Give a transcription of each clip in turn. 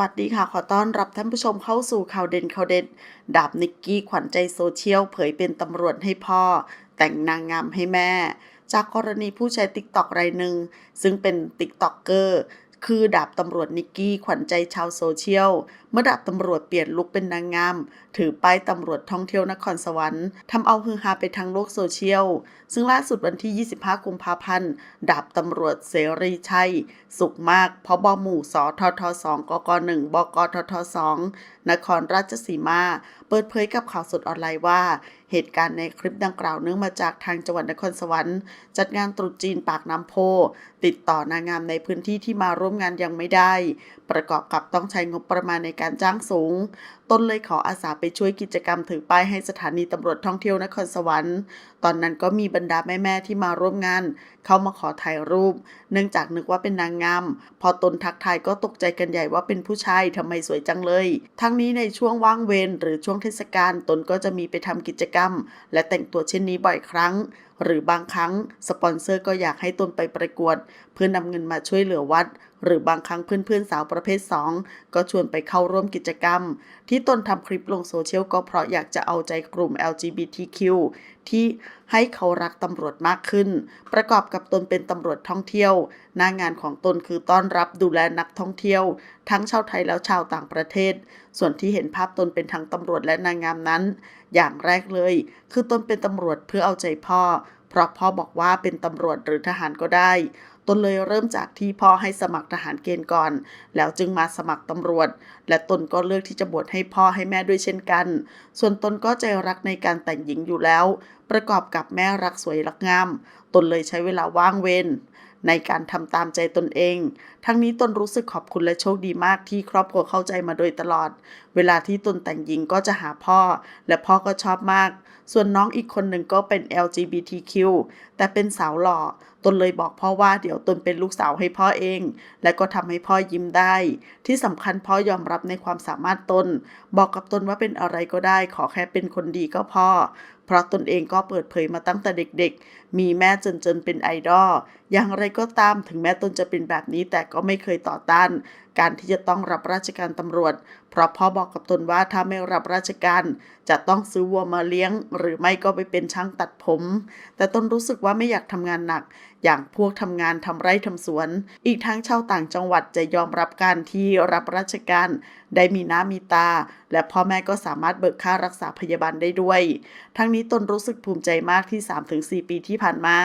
วัสดีค่ะ ขอต้อนรับท่านผู้ชมเข้าสู่ข่าวเด่นข่าวเด็ด ดาบนิกกี้ขวัญใจโซเชียล เผยเป็นตำรวจให้พ่อ แต่งนางงามให้แม่ จากกรณีผู้ใช้ติ๊กตอกรายหนึ่ง ซึ่งเป็นติ๊กตอกเกอร์ คือดาบตำรวจนิกกี้ขวัญใจชาวโซเชียล เมื่อดาบตำรวจเปลี่ยนลุคเป็นนางงาม ถือป้ายตำรวจท่องเที่ยวนครสวรรค์ทำเอาฮือฮาไปทั้งโลกโซเชียล ซึ่งล่าสุดวันที่ 25 กุมภาพันธ์ ดาบตำรวจเสรีชัย สุขมากพบหมู่สทท2กก1บกทท2นครราชสีมา เปิดเผยกับข่าวสดออนไลน์ว่า เหตุการณ์ในคลิปดังกล่าวเนื่องมาจากทางจังหวัดนครสวรรค์ จัดงานตรุษจีนปากน้ำโพ ติดต่อนางงามในพื้นที่ที่มาร่วมงานยังไม่ได้ ประกอบกับต้องใช้งบประมาณในการจ้างสูง ต้นเลยขออาสาไปช่วยกิจกรรมถือป้ายให้สถานีตำรวจท่องเที่ยวนครสวรรค์ ตอนนั้นก็มีบรรดาแม่ๆที่มาร่วมงาน เข้ามาขอถ่ายรูป เนื่องจากนึกว่าเป็นนางงาม พอตนทักทายก็ตกใจกันใหญ่ว่าเป็นผู้ชายทำไมสวยจังเลย ทั้งนี้ในช่วงว่างเวรหรือช่วงเทศกาลตนก็จะมีไปทำกิจกรรมและแต่งตัวเช่นนี้บ่อยครั้ง หรือบางครั้งสปอนเซอร์ก็อยากให้ตนไปประกวด เพื่อนำเงินมาช่วยเหลือวัด หรือบางครั้งเพื่อนๆสาวประเภท 2 ก็ชวนไปเข้าร่วมกิจกรรม ที่ตนทำคลิปลงโซเชียลก็เพราะอยากจะเอาใจกลุ่ม LGBTQ ที่ให้เขารักตำรวจมากขึ้น ประกอบกับตนเป็นตำรวจท่องเที่ยว หน้างานของตนคือต้อนรับดูแลนักท่องเที่ยว ทั้งชาวไทยแล้วชาวต่างประเทศ ส่วนที่เห็นภาพตนเป็นทั้งตำรวจและนางงามนั้น อย่างแรกเลย คือตนเป็นตำรวจเพื่อเอาใจพ่อ เพราะพ่อบอกว่าเป็นตำรวจหรือทหารก็ได้ ตนเลยเริ่มจากที่พ่อให้สมัครทหารเกณฑ์ก่อน แล้วจึงมาสมัครตำรวจ และตนก็เลือกที่จะบวชให้พ่อให้แม่ด้วยเช่นกัน ส่วนตนก็ใจรักในการแต่งหญิงอยู่แล้ว ประกอบกับแม่รักสวยรักงาม ตนเลยใช้เวลาว่างเว้น ในการทำตามใจตนเอง ทั้งนี้ตนรู้สึกขอบคุณและโชคดีมากที่ครอบครัวเข้าใจมาโดยตลอด เวลาที่ตนแต่งหญิงก็จะหาพ่อ และพ่อก็ชอบมาก ส่วนน้องอีกคนหนึ่งก็เป็น LGBTQ แต่เป็นสาวหล่อ ตนเลยบอกพ่อว่าเดี๋ยวตนเป็นลูกสาวให้พ่อเอง และก็ทำให้พ่อยิ้มได้ ที่สำคัญพ่อยอมรับในความสามารถตน บอกกับตนว่าเป็นอะไรก็ได้ ขอแค่เป็นคนดีก็พอ เพราะตนเองก็เปิดเผยมาตั้งแต่เด็กๆ มีแม่จนจนเป็นไอดอล อย่างไรก็ตามถึงแม้ตนจะเป็นแบบนี้แต่ก็ไม่เคยต่อต้าน การที่จะต้องรับราชการตำรวจ เพราะพ่อบอกกับตนว่าถ้าไม่รับราชการ จะต้องซื้อวัวมาเลี้ยง หรือไม่ก็ไปเป็นช่างตัดผม แต่ตนรู้สึกว่าไม่อยากทำงานหนัก อย่างพวกทำงานทำไร่ทำสวน อีกทั้งชาวต่างจังหวัดจะยอมรับการที่รับราชการ ได้มีหน้ามีตา และพ่อแม่ก็สามารถเบิกค่ารักษาพยาบาลได้ด้วย ทั้งนี้ตนรู้สึกภูมิใจมากที่ 3-4 ปีที่ผ่านมา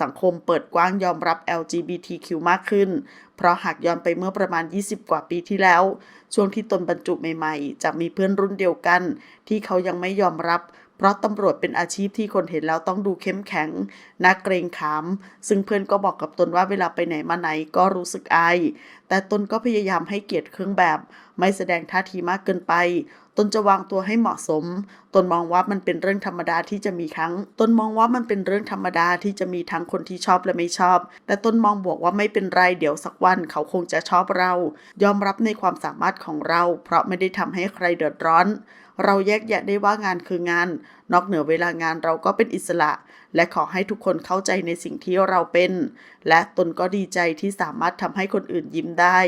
สังคมเปิดกว้างยอมรับ LGBTQ มากขึ้น เพราะหากย้อนไปเมื่อประมาณ 20 กว่าปีที่แล้ว ช่วงที่ตนบรรจุใหม่ๆ จะมีเพื่อนรุ่นเดียวกัน ที่เขายังไม่ยอมรับ เพราะตำรวจเป็นอาชีพที่คนเห็นแล้วต้องดูเข้มแข็งน่าเกรงขาม ซึ่งเพื่อนก็บอกกับตนว่าเวลาไปไหนมาไหนก็รู้สึกอาย แต่ตนก็พยายามให้เกียรติเครื่องแบบ ไม่แสดงท่าทีมากเกินไป ตนจะวางตัวให้เหมาะสม ตนมองว่ามันเป็นเรื่องธรรมดาที่จะมีทั้ง ตนมองว่ามันเป็นเรื่องธรรมดาที่จะมีทั้งคนที่ชอบและไม่ชอบ แต่ตนมองบวกว่าไม่เป็นไรเดี๋ยวสักวันเขาคงจะชอบเรา ยอมรับในความสามารถของเรา เพราะไม่ได้ทำให้ใครเดือดร้อน เราแยกแยะได้ว่างานคืองาน นอกเหนือเวลางานเราก็เป็นอิสระ และขอให้ทุกคนเข้าใจในสิ่งที่เราเป็น และตนก็ดีใจที่สามารถทำให้คนอื่นยิ้มได้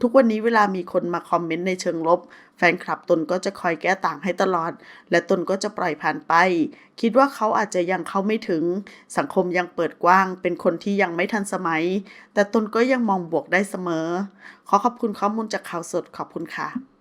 ทุกวันนี้เวลามีคนมาคอมเมนต์ในเชิงลบ แฟนคลับตนก็จะคอยแก้ต่างให้ตลอด และตนก็จะปล่อยผ่านไป คิดว่าเขาอาจจะยังเข้าไม่ถึง สังคมยังเปิดกว้าง เป็นคนที่ยังไม่ทันสมัย แต่ตนก็ยังมองบวกได้เสมอ ขอขอบคุณข้อมูลจากข่าวสดขอบคุณค่ะ